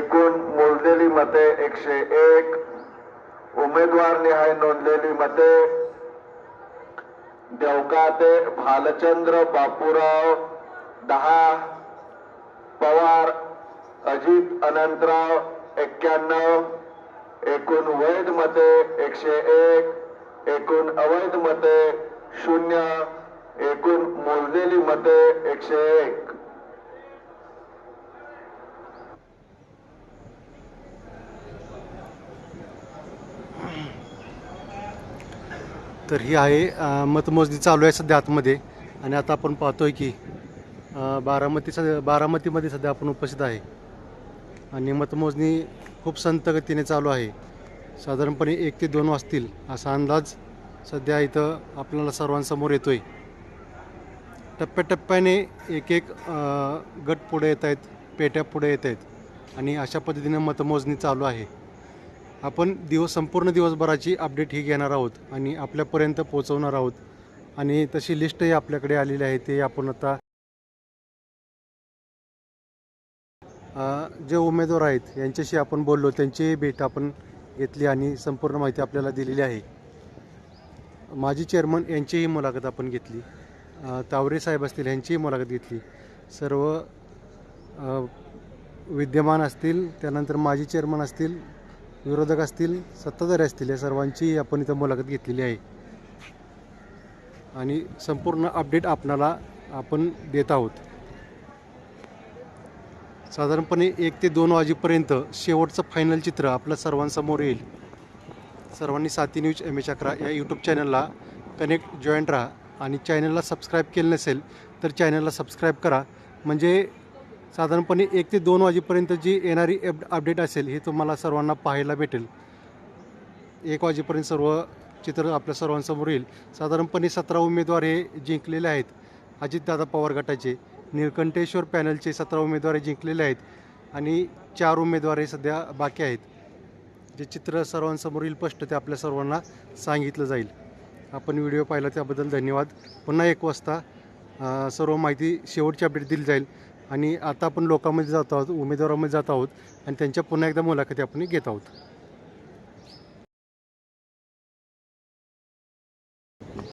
एकूण मोजलेली मते एकशे एक. उमेदवार निहाय नोंदलेली मते. देवकाते भालचंद्र बापूराव. दहा. पवार अजित अनंतराव एक्क्याण्णव. एकूण वैध मते एकशे एक. एकूण अवैध मते शून्य. एकूण मोजलेली मते एकशे एक. तर ही आहे मतमोजणी चालू आहे सध्या आतमध्ये. आणि आता आपण पाहतोय की बारामती सध्या बारामतीमध्ये सध्या आपण उपस्थित आहे. आणि मतमोजणी खूप संत गतीने चालू आहे. साधारणपणे एक ते दोन वाजतील असा अंदाज सध्या इथं आपल्याला सर्वांसमोर येतोय. टप्प्याटप्प्याने एक एक गट पुढे येत आहेत पेट्या पुढे येत आहेत. आणि अशा पद्धतीने मतमोजणी चालू आहे. आपण दिवस संपूर्ण दिवसभराची अपडेट ही घेणार आहोत आणि आपल्यापर्यंत पोहोचवणार आहोत. आणि तशी लिस्टही आपल्याकडे आलेली आहे ते आपण आता जे उमेदवार आहेत यांच्याशी आपण बोललो त्यांचीही भेट आपण घेतली आणि संपूर्ण माहिती आपल्याला दिलेली आहे. माजी चेअरमन यांचीही मुलाखत आपण घेतली. तावरे साहेब असतील यांचीही मुलाखत घेतली. सर्व विद्यमान असतील त्यानंतर माजी चेअरमन असतील विरोधक असतील सत्ताधारी असतील या सर्वांची आपण इथं मुलाखत घेतलेली आहे. आणि संपूर्ण अपडेट आपणाला आपण देत आहोत. साधारणपणे एक ते दोन वाजेपर्यंत शेवटचं फायनल चित्र आपल्या सर्वांसमोर येईल. सर्वांनी साथी न्यूज एम एच अकरा या यूट्यूब चॅनलला कनेक्ट जॉईंट राहा. आणि चॅनलला सबस्क्राईब केलं नसेल तर चॅनलला सबस्क्राईब करा. म्हणजे साधारणपणे एक ते दोन वाजेपर्यंत जी येणारी एप अपडेट असेल हे तुम्हाला सर्वांना पाहायला भेटेल. एक वाजेपर्यंत सर्व चित्र आपल्या सर्वांसमोर येईल. साधारणपणे सतरा उमेदवार हे जिंकलेले आहेत. अजितदादा पवार गटाचे निळकंठेश्वर पॅनलचे सतरा उमेदवार जिंकलेले आहेत आणि चार उमेदवार हे सध्या बाकी आहेत. जे चित्र सर्वांसमोर येईल स्पष्ट ते आपल्या सर्वांना सांगितलं जाईल. आपण व्हिडिओ पाहिला त्याबद्दल धन्यवाद. पुन्हा एक वाजता सर्व माहिती शेवटची अपडेट दिली जाईल. आणि आता आपण लोकांमध्ये जात आहोत उमेदवारांमध्ये जात आहोत आणि त्यांच्या पुन्हा एकदा मुलाखती आपण घेत आहोत.